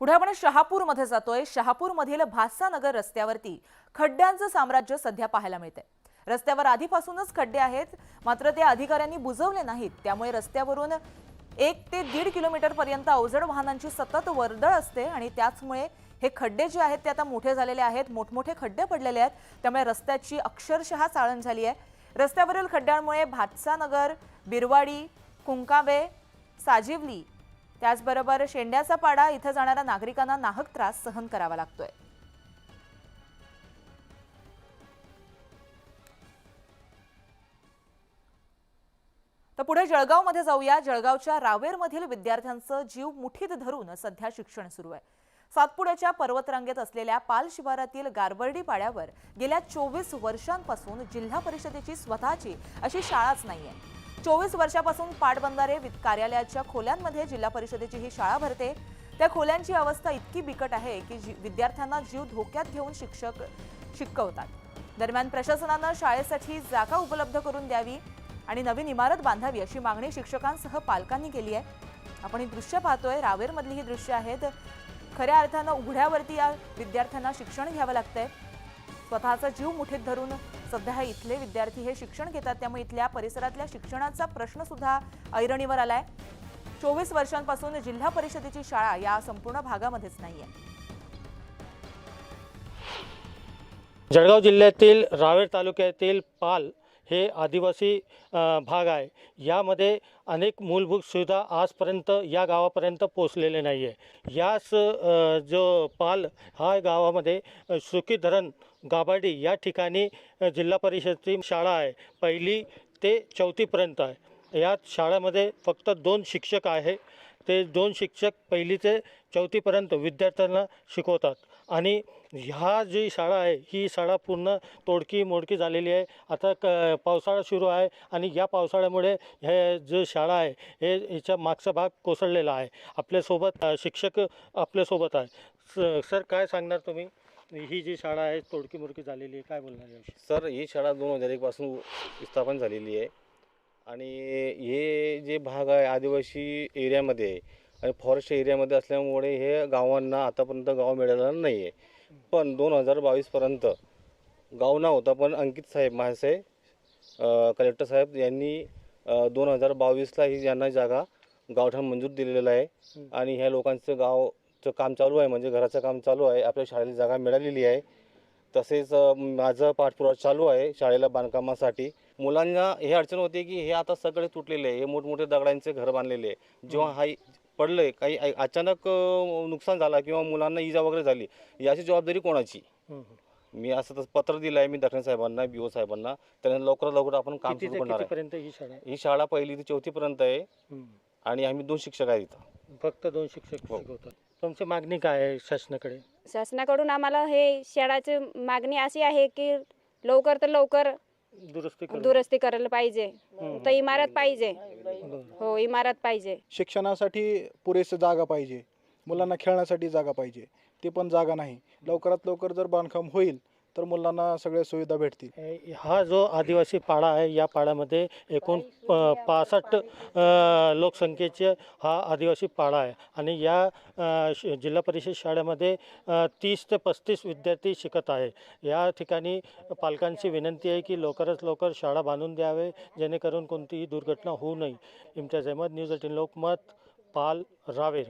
पुढे आपण शहापूरमध्ये जातोय. शहापूरमधील भासानगर रस्त्यावरती खड्ड्यांचं साम्राज्य सध्या पाहायला मिळतंय. रस्त्यावर आधीपासूनच खड्डे आहेत. मात्र ते अधिकाऱ्यांनी बुजवले नाहीत. त्यामुळे रस्त्यावरून एक ते दीड किलोमीटर पर्यंत अवजड वाहनांची सतत वर्दळ असते आणि त्याचमुळे हे खड्डे जे आहेत ते आता मोठे झालेले आहेत. मोठमोठे खड्डे पडलेले आहेत. त्यामुळे रस्त्याची अक्षरशः चाळण झाली आहे. रस्त्यावरील खड्ड्यांमुळे भातसानगर बिरवाडी कुंकाबे साजिवली त्याचबरोबर शेंड्याचा पाडा इथं जाणाऱ्या नागरिकांना नाहक त्रास सहन करावा लागतोय. तर पुढे जळगावमध्ये जाऊया. जळगावच्या रावेरमधील विद्यार्थ्यांचं जीव मुठीत धरून सध्या शिक्षण सुरू आहे. सातपुड्याच्या पर्वतरांगेत असलेल्या पाल शिवारातील गारबर्डी पाड्यावर गेल्या चोवीस वर्षांपासून जिल्हा परिषदेची स्वतःची अशी शाळाच नाहीये. चोवीस वर्षापासून पाटबंधारे कार्यालयाच्या खोल्यांमध्ये जिल्हा परिषदेची ही शाळा भरते. त्या खोल्यांची अवस्था इतकी बिकट आहे की जी- विद्यार्थ्यांना जीव धोक्यात घेऊन शिक्षक शिकवतात. दरम्यान प्रशासनानं शाळेसाठी जागा उपलब्ध करून द्यावी आणि नवीन इमारत बांधावी अशी मागणी शिक्षकांसह पालकांनी केली आहे. आपण ही दृश्य पाहतोय. रावेरमधली ही दृश्य आहेत. खऱ्या अर्थानं उघड्यावरती या विद्यार्थ्यांना शिक्षण घ्यावं लागतंय. स्वतःचा जीव मुठीत धरून सध्या इथले विद्यार्थी हे शिक्षण घेतात. त्यामुळे इथल्या परिसरातल्या शिक्षणाचा प्रश्न सुद्धा ऐरणीवर आलाय. चोवीस वर्षांपासून जिल्हा परिषदेची शाळा या संपूर्ण भागामध्येच नाहीये. जळगाव जिल्ह्यातील रावेर तालुक्यातील पाल हे आदिवासी भाग आहे. यामध्ये अनेक मूलभूत सुविधा आजपर्यंत या गावापर्यंत पोचलेले नाही आहे याच जो पाल हा गावामध्ये सुखी सुकी धरण गाबाडी या ठिकाणी जिल्हा परिषदची शाळा आहे. पहिली ते चौथीपर्यंत आहे. यात शाळेमध्ये फक्त दोन शिक्षक आहे. ते दोन शिक्षक पहिली ते चौथीपर्यंत विद्यार्थ्यांना शिकवतात. आणि ह्या जी शाळा आहे ही शाळा पूर्ण तोडकी मोडकी झालेली आहे. आता क पावसाळा सुरू आहे आणि या पावसाळ्यामुळे हे जे शाळा आहे हे याच्या मागचा भाग कोसळलेला आहे. आपल्यासोबत शिक्षक आपल्यासोबत आहे. स सर काय सांगणार तुम्ही? ही जी शाळा आहे तोडकी मोडकी झालेली आहे काय बोलणार सर ही शाळा दोन हजार एकपासून स्थापन झालेली आहे. आणि हे जे भाग आहे आदिवासी एरियामध्ये आहे आणि फॉरेस्ट एरियामध्ये असल्यामुळे हे गावांना आतापर्यंत गाव मिळालेलं नाही आहे पण दोन हजार बावीसपर्यंत गाव ना होता पण अंकित साहेब महासाहेब कलेक्टर साहेब यांनी दोन हजार बावीसला ही यांना जागा गावठाण मंजूर दिलेलं आहे. आणि ह्या लोकांचं गावचं काम चालू आहे म्हणजे घराचं काम चालू आहे आपल्या शाळेला जागा मिळालेली आहे. तसेच माझं पाठपुरावा चालू आहे शाळेला बांधकामासाठी. मुलांना हे अडचण होते की हे आता सगळे तुटलेले आहे हे मोठमोठे दगडांचे घर बांधलेले आहे. जेव्हा हा पडले काही अचानक नुकसान झाला किंवा मुलांना इजा वगैरे झाली याची जबाबदारी कोणाची. मी असं तसं पत्र दिलं आहे मी दखणे साहेबांना बी ओ साहेबांना त्यांना लवकरात लवकर आपण काम सुरू करणार आहे. ही शाळा आहे? ही शाळा पहिली ते चौथीपर्यंत आहे हं. आणि आम्ही दोन शिक्षक आहेत इथं. फक्त दोन शिक्षक हो. तुमची मागणी काय आहे शासनाकडे? शासनाकडून आम्हाला हे शाळाची मागणी अशी आहे की लवकर तर लवकर दुरुस्ती करून. दुरुस्ती करायला पाहिजे. तर इमारत पाहिजे. हो इमारत पाहिजे शिक्षणासाठी पुरेसं जागा पाहिजे मुलांना खेळण्यासाठी जागा पाहिजे ते पण जागा नाही लवकरात लवकर जर बांधकाम होईल तर मुलांना सगळ्या सुविधा भेटतील. हा जो आदिवासी पाडा आहे या पाड्यामध्ये एकूण पासष्ट लोकसंख्येचे हा आदिवासी पाडा आहे. आणि या श- जिल्हा परिषद शाळेमध्ये तीस ते पस्तीस विद्यार्थी शिकत आहे. या ठिकाणी पालकांची विनंती आहे की लवकरात लवकर शाळा बांधून द्यावे जेणेकरून कोणतीही दुर्घटना होऊ नये. Imtiaz Ahmed news eighteen Lokmat Pal Raver.